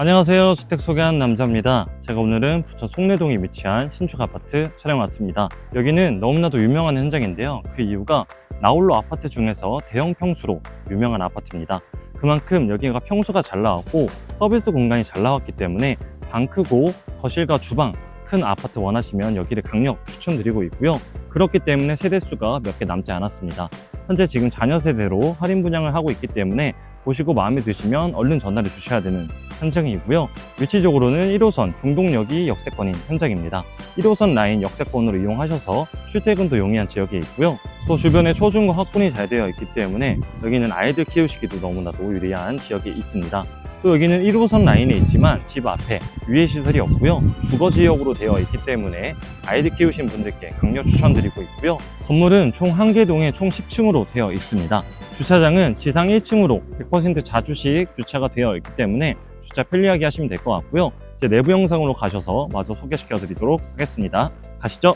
안녕하세요. 주택 소개한 남자입니다. 제가 오늘은 부천 송내동에 위치한 신축 아파트 촬영 왔습니다. 여기는 너무나도 유명한 현장인데요. 그 이유가 나홀로 아파트 중에서 대형 평수로 유명한 아파트입니다. 그만큼 여기가 평수가 잘 나왔고 서비스 공간이 잘 나왔기 때문에 방 크고 거실과 주방 큰 아파트 원하시면 여기를 강력 추천드리고 있고요. 그렇기 때문에 세대수가 몇 개 남지 않았습니다. 현재 지금 자녀 세대로 할인 분양을 하고 있기 때문에 보시고 마음에 드시면 얼른 전화를 주셔야 되는 현장이고요. 위치적으로는 1호선 중동역이 역세권인 현장입니다. 1호선 라인 역세권으로 이용하셔서 출퇴근도 용이한 지역에 있고요. 또 주변에 초중고 학군이 잘 되어 있기 때문에 여기는 아이들 키우시기도 너무나도 유리한 지역에 있습니다. 또 여기는 1호선 라인에 있지만 집 앞에 유해 시설이 없고요. 주거 지역으로 되어 있기 때문에 아이들 키우신 분들께 강력 추천드리고 있고요. 건물은 총 한 개 동에 총 10층으로 되어 있습니다. 주차장은 지상 1층으로 100% 자주식 주차가 되어 있기 때문에 주차 편리하게 하시면 될 것 같고요. 이제 내부 영상으로 가셔서 마저 소개시켜 드리도록 하겠습니다. 가시죠.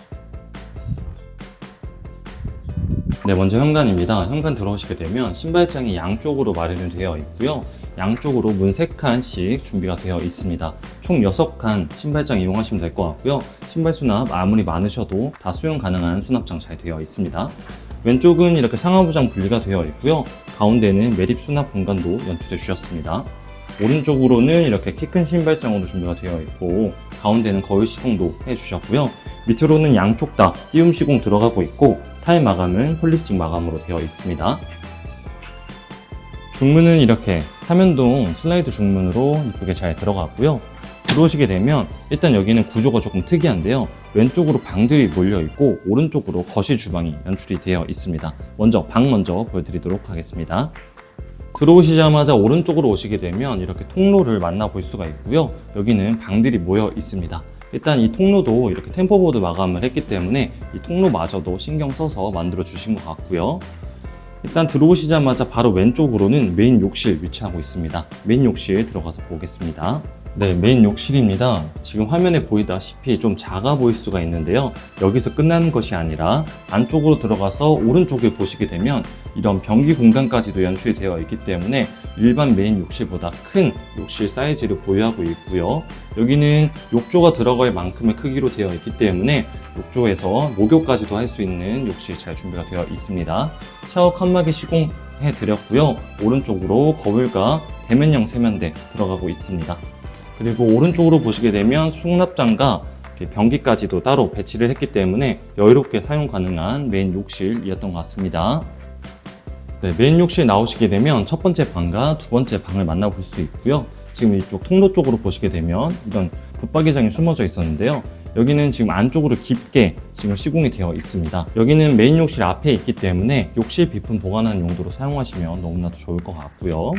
네, 먼저 현관입니다. 현관 들어오시게 되면 신발장이 양쪽으로 마련이 되어 있고요. 양쪽으로 문 3칸씩 준비가 되어 있습니다. 총 6칸 신발장 이용하시면 될 것 같고요. 신발 수납 아무리 많으셔도 다 수용 가능한 수납장 잘 되어 있습니다. 왼쪽은 이렇게 상하부장 분리가 되어 있고요. 가운데는 매립 수납 공간도 연출해 주셨습니다. 오른쪽으로는 이렇게 키 큰 신발장으로 준비가 되어 있고 가운데는 거울 시공도 해주셨고요. 밑으로는 양쪽 다 띄움 시공 들어가고 있고 타일 마감은 홀리스틱 마감으로 되어 있습니다. 중문은 이렇게 삼연동 슬라이드 중문으로 이쁘게 잘 들어갔고요. 들어오시게 되면 일단 여기는 구조가 조금 특이한데요. 왼쪽으로 방들이 몰려 있고 오른쪽으로 거실 주방이 연출이 되어 있습니다. 먼저 방 먼저 보여드리도록 하겠습니다. 들어오시자마자 오른쪽으로 오시게 되면 이렇게 통로를 만나볼 수가 있고요. 여기는 방들이 모여 있습니다. 일단 이 통로도 이렇게 템퍼보드 마감을 했기 때문에 이 통로마저도 신경 써서 만들어 주신 것 같고요. 일단 들어오시자마자 바로 왼쪽으로는 메인 욕실 위치하고 있습니다. 메인 욕실 들어가서 보겠습니다. 네, 메인 욕실입니다. 지금 화면에 보이다시피 좀 작아 보일 수가 있는데요. 여기서 끝나는 것이 아니라 안쪽으로 들어가서 오른쪽에 보시게 되면 이런 변기 공간까지도 연출이 되어 있기 때문에 일반 메인 욕실보다 큰 욕실 사이즈를 보유하고 있고요. 여기는 욕조가 들어갈 만큼의 크기로 되어 있기 때문에 욕조에서 목욕까지도 할 수 있는 욕실 잘 준비가 되어 있습니다. 샤워 칸막이 시공 해 드렸고요. 오른쪽으로 거울과 대면형 세면대 들어가고 있습니다. 그리고 오른쪽으로 보시게 되면 수납장과 변기까지도 따로 배치를 했기 때문에 여유롭게 사용 가능한 메인 욕실이었던 것 같습니다. 네, 메인 욕실 나오시게 되면 첫 번째 방과 두 번째 방을 만나볼 수 있고요. 지금 이쪽 통로 쪽으로 보시게 되면 이런 붙박이장이 숨어져 있었는데요. 여기는 지금 안쪽으로 깊게 지금 시공이 되어 있습니다. 여기는 메인 욕실 앞에 있기 때문에 욕실 비품 보관하는 용도로 사용하시면 너무나도 좋을 것 같고요.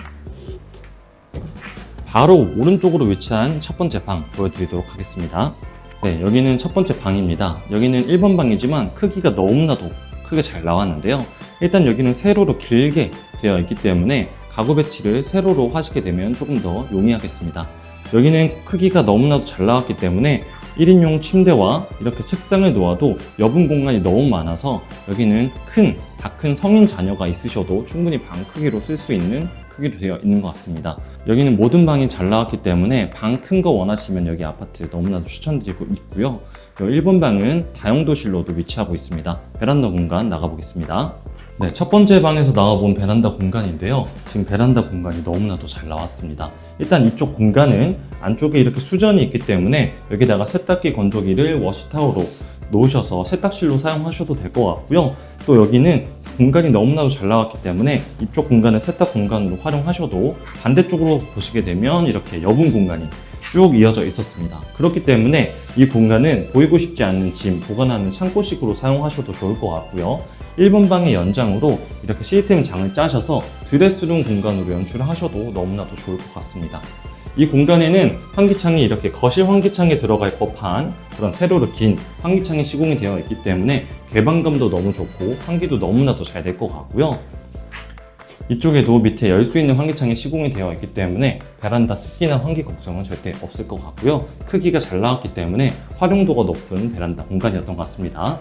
바로 오른쪽으로 위치한 첫 번째 방 보여드리도록 하겠습니다. 네, 여기는 첫 번째 방입니다. 여기는 1번 방이지만 크기가 너무나도 크게 잘 나왔는데요. 일단 여기는 세로로 길게 되어 있기 때문에 가구 배치를 세로로 하시게 되면 조금 더 용이하겠습니다. 여기는 크기가 너무나도 잘 나왔기 때문에 1인용 침대와 이렇게 책상을 놓아도 여분 공간이 너무 많아서 여기는 큰, 다 큰 성인 자녀가 있으셔도 충분히 방 크기로 쓸 수 있는 크기로 되어 있는 것 같습니다. 여기는 모든 방이 잘 나왔기 때문에 방 큰 거 원하시면 여기 아파트 너무나도 추천드리고 있고요. 1번 방은 다용도실로도 위치하고 있습니다. 베란다 공간 나가보겠습니다. 네, 첫 번째 방에서 나와본 베란다 공간인데요. 지금 베란다 공간이 너무나도 잘 나왔습니다. 일단 이쪽 공간은 안쪽에 이렇게 수전이 있기 때문에 여기다가 세탁기 건조기를 워시타워로 놓으셔서 세탁실로 사용하셔도 될 것 같고요. 또 여기는 공간이 너무나도 잘 나왔기 때문에 이쪽 공간을 세탁 공간으로 활용하셔도 반대쪽으로 보시게 되면 이렇게 여분 공간이 쭉 이어져 있었습니다. 그렇기 때문에 이 공간은 보이고 싶지 않는 짐 보관하는 창고식으로 사용하셔도 좋을 것 같고요. 1번 방의 연장으로 이렇게 시스템 장을 짜셔서 드레스룸 공간으로 연출을 하셔도 너무나도 좋을 것 같습니다. 이 공간에는 환기창이 이렇게 거실 환기창에 들어갈 법한 그런 세로로 긴 환기창이 시공이 되어 있기 때문에 개방감도 너무 좋고 환기도 너무나도 잘 될 것 같고요. 이쪽에도 밑에 열 수 있는 환기창이 시공이 되어 있기 때문에 베란다 습기나 환기 걱정은 절대 없을 것 같고요. 크기가 잘 나왔기 때문에 활용도가 높은 베란다 공간이었던 것 같습니다.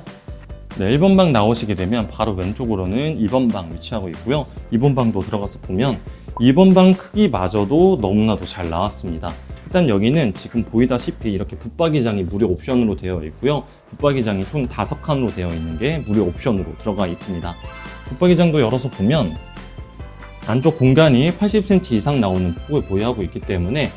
네, 1번 방 나오시게 되면 바로 왼쪽으로는 2번 방 위치하고 있고요. 2번 방도 들어가서 보면 2번 방 크기마저도 너무나도 잘 나왔습니다. 일단 여기는 지금 보이다시피 이렇게 붙박이장이 무료 옵션으로 되어 있고요. 붙박이장이 총 5칸으로 되어 있는 게 무료 옵션으로 들어가 있습니다. 붙박이장도 열어서 보면 안쪽 공간이 80cm 이상 나오는 폭을 보유하고 있기 때문에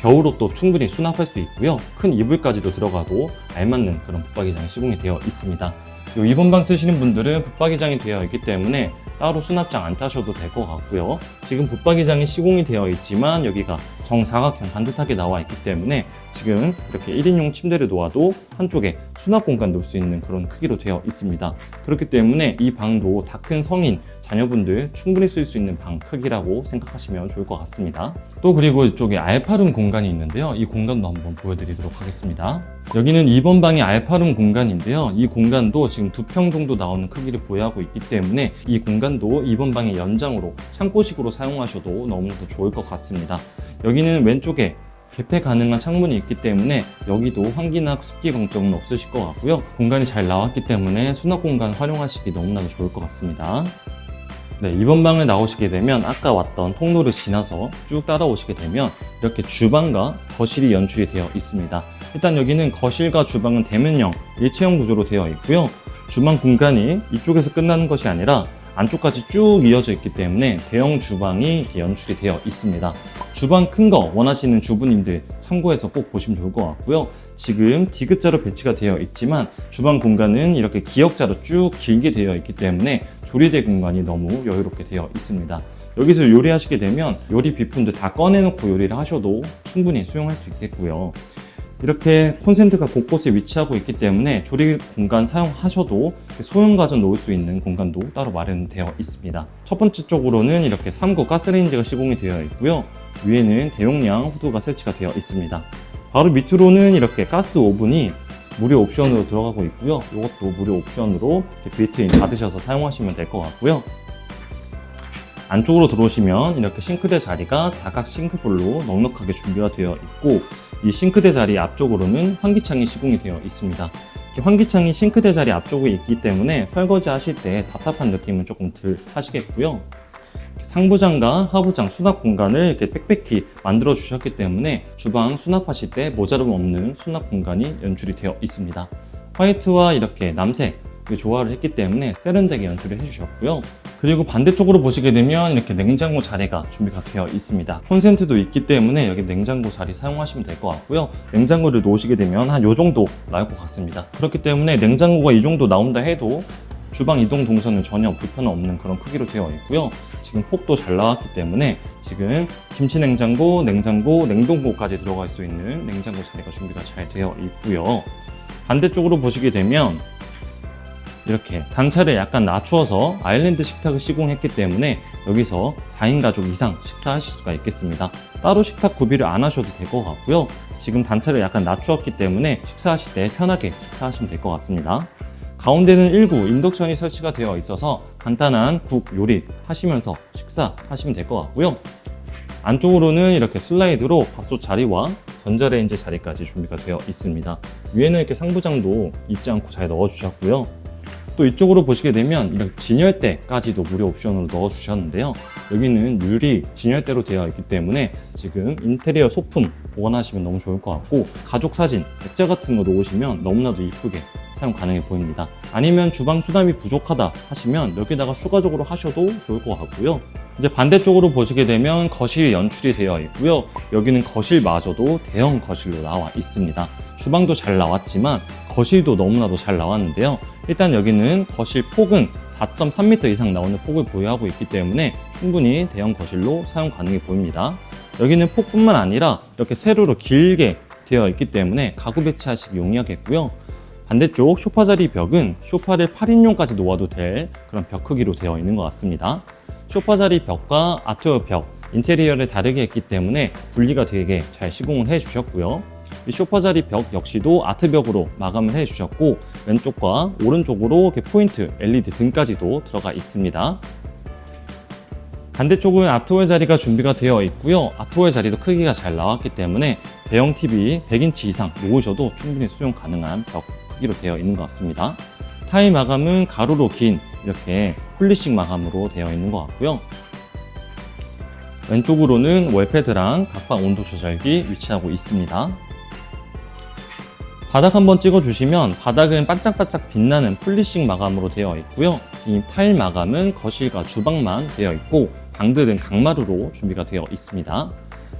겨울옷도 충분히 수납할 수 있고요. 큰 이불까지도 들어가도 알맞는 그런 붙박이장이 시공이 되어 있습니다. 요 2번 방 쓰시는 분들은 붙박이장이 되어 있기 때문에 따로 수납장 안 짜셔도 될 것 같고요. 지금 붙박이장이 시공이 되어 있지만 여기가 정사각형 반듯하게 나와 있기 때문에 지금 이렇게 1인용 침대를 놓아도 한쪽에 수납 공간 놓을 수 있는 그런 크기로 되어 있습니다. 그렇기 때문에 이 방도 다 큰 성인 자녀분들 충분히 쓸 수 있는 방 크기라고 생각하시면 좋을 것 같습니다. 또 그리고 이쪽에 알파룸 공간이 있는데요. 이 공간도 한번 보여드리도록 하겠습니다. 여기는 2번 방이 알파룸 공간인데요. 이 공간도 지금 두 평 정도 나오는 크기를 보유하고 있기 때문에 이 공간도 2번 방의 연장으로 창고식으로 사용하셔도 너무나도 좋을 것 같습니다. 여기는 왼쪽에 개폐 가능한 창문이 있기 때문에 여기도 환기나 습기 걱정은 없으실 것 같고요. 공간이 잘 나왔기 때문에 수납 공간 활용하시기 너무나도 좋을 것 같습니다. 네, 이번 방을 나오시게 되면 아까 왔던 통로를 지나서 쭉 따라오시게 되면 이렇게 주방과 거실이 연출이 되어 있습니다. 일단 여기는 거실과 주방은 대면형 일체형 구조로 되어 있고요. 주방 공간이 이쪽에서 끝나는 것이 아니라 안쪽까지 쭉 이어져 있기 때문에 대형 주방이 연출이 되어 있습니다. 주방 큰 거 원하시는 주부님들 참고해서 꼭 보시면 좋을 것 같고요. 지금 디귿자로 배치가 되어 있지만 주방 공간은 이렇게 기역자로 쭉 길게 되어 있기 때문에 조리대 공간이 너무 여유롭게 되어 있습니다. 여기서 요리하시게 되면 요리 비품들 다 꺼내놓고 요리를 하셔도 충분히 수용할 수 있겠고요. 이렇게 콘센트가 곳곳에 위치하고 있기 때문에 조리 공간 사용하셔도 소형 가전 놓을 수 있는 공간도 따로 마련되어 있습니다. 첫 번째 쪽으로는 이렇게 3구 가스레인지가 시공이 되어 있고요. 위에는 대용량 후드가 설치가 되어 있습니다. 바로 밑으로는 이렇게 가스 오븐이 무료 옵션으로 들어가고 있고요. 이것도 무료 옵션으로 빌트인 받으셔서 사용하시면 될 것 같고요. 안쪽으로 들어오시면 이렇게 싱크대 자리가 사각 싱크볼로 넉넉하게 준비가 되어 있고 이 싱크대 자리 앞쪽으로는 환기창이 시공이 되어 있습니다. 환기창이 싱크대 자리 앞쪽에 있기 때문에 설거지 하실 때 답답한 느낌은 조금 덜 하시겠고요. 상부장과 하부장 수납 공간을 이렇게 빽빽히 만들어 주셨기 때문에 주방 수납하실 때 모자름 없는 수납 공간이 연출이 되어 있습니다. 화이트와 이렇게 남색 조화를 했기 때문에 세련되게 연출을 해주셨고요. 그리고 반대쪽으로 보시게 되면 이렇게 냉장고 자리가 준비가 되어 있습니다. 콘센트도 있기 때문에 여기 냉장고 자리 사용하시면 될 것 같고요. 냉장고를 놓으시게 되면 한 요 정도 나올 것 같습니다. 그렇기 때문에 냉장고가 이 정도 나온다 해도 주방 이동 동선은 전혀 불편 없는 그런 크기로 되어 있고요. 지금 폭도 잘 나왔기 때문에 지금 김치 냉장고, 냉장고, 냉동고까지 들어갈 수 있는 냉장고 자리가 준비가 잘 되어 있고요. 반대쪽으로 보시게 되면 이렇게 단차를 약간 낮추어서 아일랜드 식탁을 시공했기 때문에 여기서 4인 가족 이상 식사하실 수가 있겠습니다. 따로 식탁 구비를 안 하셔도 될 것 같고요. 지금 단차를 약간 낮추었기 때문에 식사하실 때 편하게 식사하시면 될 것 같습니다. 가운데는 1구 인덕션이 설치가 되어 있어서 간단한 국 요리 하시면서 식사하시면 될 것 같고요. 안쪽으로는 이렇게 슬라이드로 밥솥 자리와 전자레인지 자리까지 준비가 되어 있습니다. 위에는 이렇게 상부장도 잊지 않고 잘 넣어주셨고요. 또 이쪽으로 보시게 되면 이렇게 진열대까지도 무료 옵션으로 넣어 주셨는데요. 여기는 유리 진열대로 되어 있기 때문에 지금 인테리어 소품 보관하시면 너무 좋을 것 같고 가족 사진, 액자 같은 거 놓으시면 너무나도 이쁘게 사용 가능해 보입니다. 아니면 주방 수납이 부족하다 하시면 여기다가 추가적으로 하셔도 좋을 것 같고요. 이제 반대쪽으로 보시게 되면 거실이 연출이 되어 있고요. 여기는 거실마저도 대형 거실로 나와 있습니다. 주방도 잘 나왔지만 거실도 너무나도 잘 나왔는데요. 일단 여기는 거실 폭은 4.3m 이상 나오는 폭을 보유하고 있기 때문에 충분히 대형 거실로 사용 가능해 보입니다. 여기는 폭뿐만 아니라 이렇게 세로로 길게 되어 있기 때문에 가구 배치하시기 용이하겠고요. 반대쪽 소파 자리 벽은 소파를 8인용까지 놓아도 될 그런 벽 크기로 되어 있는 것 같습니다. 소파 자리 벽과 아트웨어 벽, 인테리어를 다르게 했기 때문에 분리가 되게 잘 시공을 해 주셨고요. 이 소파 자리 벽 역시도 아트벽으로 마감을 해 주셨고 왼쪽과 오른쪽으로 이렇게 포인트 LED 등까지도 들어가 있습니다. 반대쪽은 아트월 자리가 준비가 되어 있고요. 아트월 자리도 크기가 잘 나왔기 때문에 대형 TV 100인치 이상 놓으셔도 충분히 수용 가능한 벽 크기로 되어 있는 것 같습니다. 타일 마감은 가로로 긴 이렇게 폴리싱 마감으로 되어 있는 것 같고요. 왼쪽으로는 월패드랑 각방 온도 조절기 위치하고 있습니다. 바닥 한번 찍어주시면 바닥은 반짝반짝 빛나는 폴리싱 마감으로 되어 있고요. 이 타일 마감은 거실과 주방만 되어 있고 방들은 강마루로 준비가 되어 있습니다.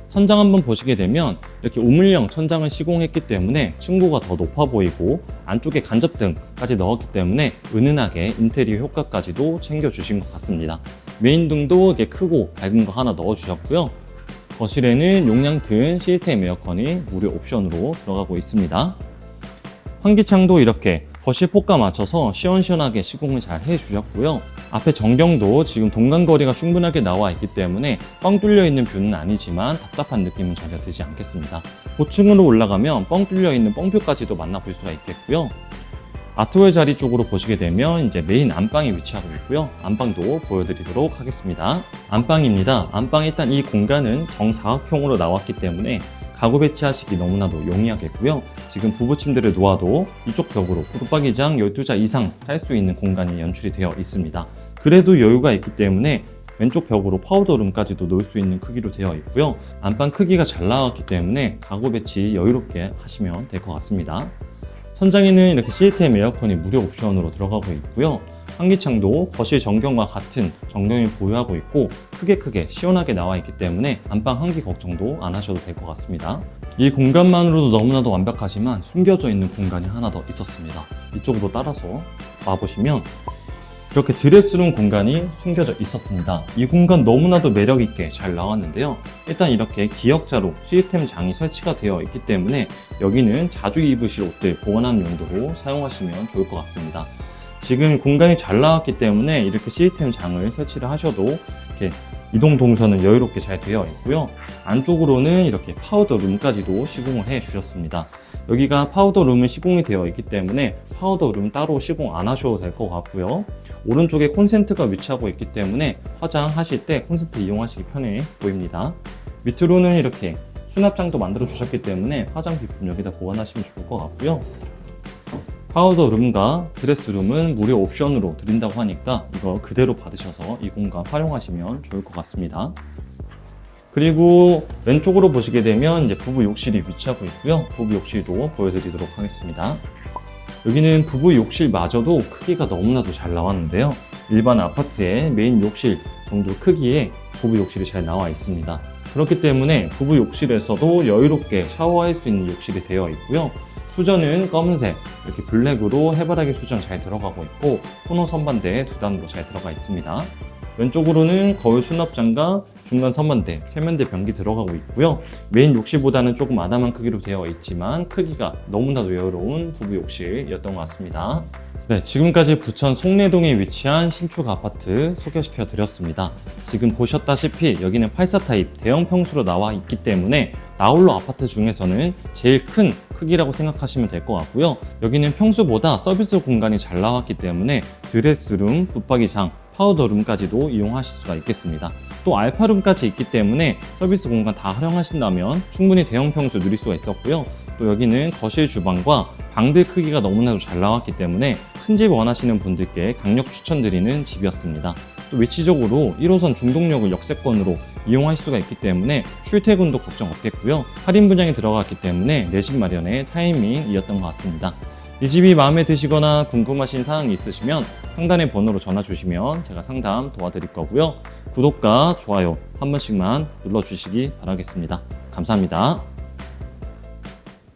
천장 한번 보시게 되면 이렇게 우물형 천장을 시공했기 때문에 층고가 더 높아 보이고 안쪽에 간접등까지 넣었기 때문에 은은하게 인테리어 효과까지도 챙겨주신 것 같습니다. 메인 등도 이렇게 크고 밝은 거 하나 넣어주셨고요. 거실에는 용량 큰 시스템 에어컨이 무료 옵션으로 들어가고 있습니다. 환기창도 이렇게 거실 폭과 맞춰서 시원시원하게 시공을 잘 해주셨고요. 앞에 전경도 지금 동간거리가 충분하게 나와 있기 때문에 뻥 뚫려 있는 뷰는 아니지만 답답한 느낌은 전혀 들지 않겠습니다. 고층으로 올라가면 뻥 뚫려 있는 뻥뷰까지도 만나볼 수가 있겠고요. 아트월 자리 쪽으로 보시게 되면 이제 메인 안방이 위치하고 있고요. 안방도 보여드리도록 하겠습니다. 안방입니다. 안방 일단 이 공간은 정사각형으로 나왔기 때문에 가구 배치하시기 너무나도 용이하겠고요. 지금 부부 침대를 놓아도 이쪽 벽으로 붙박이장 12자 이상 짤수 있는 공간이 연출이 되어 있습니다. 그래도 여유가 있기 때문에 왼쪽 벽으로 파우더룸까지도 놓을 수 있는 크기로 되어 있고요. 안방 크기가 잘 나왔기 때문에 가구 배치 여유롭게 하시면 될 것 같습니다. 천장에는 이렇게 시스템 에어컨이 무료 옵션으로 들어가고 있고요. 환기창도 거실 전경과 같은 정경을 보유하고 있고 크게 크게 시원하게 나와 있기 때문에 안방 환기 걱정도 안 하셔도 될 것 같습니다. 이 공간만으로도 너무나도 완벽하지만 숨겨져 있는 공간이 하나 더 있었습니다. 이쪽으로 따라서 와보시면 이렇게 드레스룸 공간이 숨겨져 있었습니다. 이 공간 너무나도 매력있게 잘 나왔는데요. 일단 이렇게 기역자로 시스템 장이 설치가 되어 있기 때문에 여기는 자주 입으실 옷들 보관하는 용도로 사용하시면 좋을 것 같습니다. 지금 공간이 잘 나왔기 때문에 이렇게 시스템 장을 설치를 하셔도 이렇게 이동 동선은 여유롭게 잘 되어 있고요. 안쪽으로는 이렇게 파우더 룸까지도 시공을 해 주셨습니다. 여기가 파우더 룸은 시공이 되어 있기 때문에 파우더 룸 따로 시공 안 하셔도 될 것 같고요. 오른쪽에 콘센트가 위치하고 있기 때문에 화장하실 때 콘센트 이용하시기 편해 보입니다. 밑으로는 이렇게 수납장도 만들어 주셨기 때문에 화장 비품 여기다 보관하시면 좋을 것 같고요. 파우더 룸과 드레스 룸은 무료 옵션으로 드린다고 하니까 이거 그대로 받으셔서 이 공간 활용하시면 좋을 것 같습니다. 그리고 왼쪽으로 보시게 되면 이제 부부 욕실이 위치하고 있고요. 부부 욕실도 보여드리도록 하겠습니다. 여기는 부부 욕실마저도 크기가 너무나도 잘 나왔는데요. 일반 아파트의 메인 욕실 정도 크기의 부부 욕실이 잘 나와 있습니다. 그렇기 때문에 부부 욕실에서도 여유롭게 샤워할 수 있는 욕실이 되어 있고요. 수전은 검은색, 이렇게 블랙으로 해바라기 수전 잘 들어가고 있고 코너 선반대 두 단으로 잘 들어가 있습니다. 왼쪽으로는 거울 수납장과 중간 선반대, 세면대 변기 들어가고 있고요. 메인 욕실보다는 조금 아담한 크기로 되어 있지만 크기가 너무나도 여유로운 부부 욕실이었던 것 같습니다. 네, 지금까지 부천 송내동에 위치한 신축 아파트 소개시켜 드렸습니다. 지금 보셨다시피 여기는 84 타입 대형 평수로 나와 있기 때문에 나홀로 아파트 중에서는 제일 큰 크기라고 생각하시면 될 것 같고요. 여기는 평수보다 서비스 공간이 잘 나왔기 때문에 드레스룸, 붙박이장, 파우더룸까지도 이용하실 수가 있겠습니다. 또 알파룸까지 있기 때문에 서비스 공간 다 활용하신다면 충분히 대형 평수 누릴 수가 있었고요. 또 여기는 거실 주방과 방들 크기가 너무나도 잘 나왔기 때문에 큰 집 원하시는 분들께 강력 추천드리는 집이었습니다. 또 위치적으로 1호선 중동역을 역세권으로 이용하실 수가 있기 때문에 출퇴근도 걱정 없겠고요. 할인 분양이 들어갔기 때문에 내집 마련의 타이밍이었던 것 같습니다. 이 집이 마음에 드시거나 궁금하신 사항이 있으시면 상단의 번호로 전화 주시면 제가 상담 도와드릴 거고요. 구독과 좋아요 한 번씩만 눌러주시기 바라겠습니다. 감사합니다.